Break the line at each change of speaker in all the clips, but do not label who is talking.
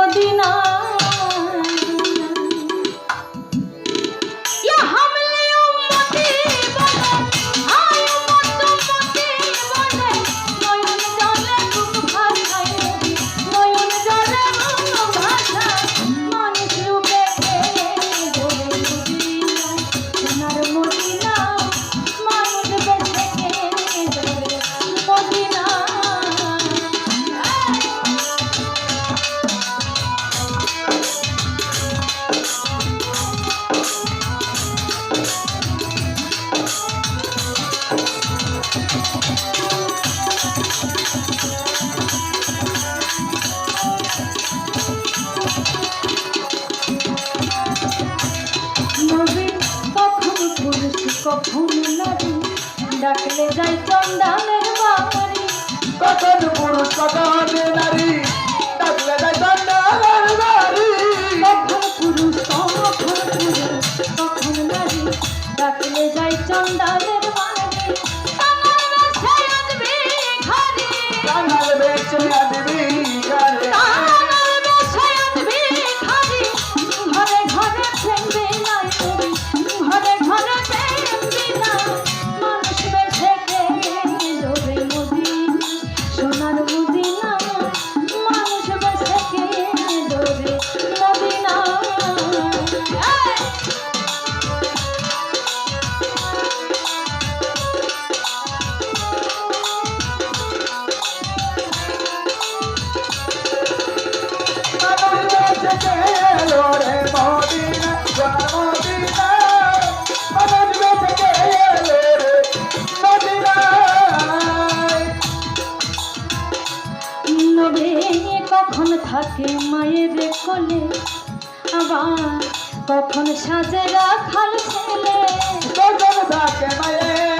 Medina কখন নারী ডাকলে যাই চন্দানের বাড়ি
কখন পুরুষ কখন নারী ডাকলে যাই চন্দানের বাড়ি
কখন পুরুষ কখন পুরুষ কখন নারী ডাকলে যাই চন্দানের বাড়ি কানার বেচনে থাকে মায়ের কোলে আবার কখন সাজে রাখাল ছেলে।
কখন থাকে মায়ের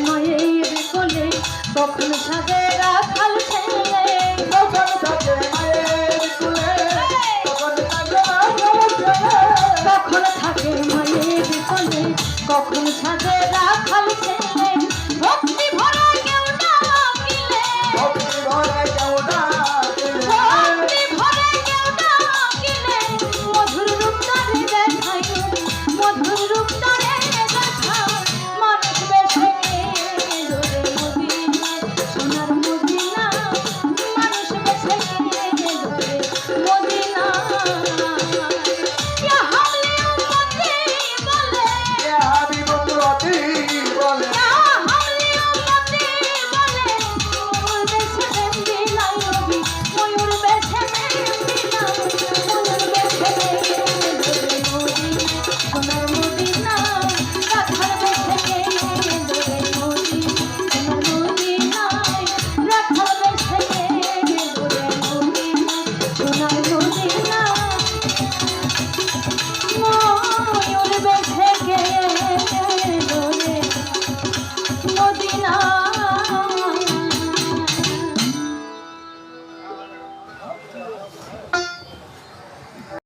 মায়ের বিকলে তখন সাজে রাখাল কখন থাকে মায়ের বিকলে কখন সাজে রাখাল ছেলে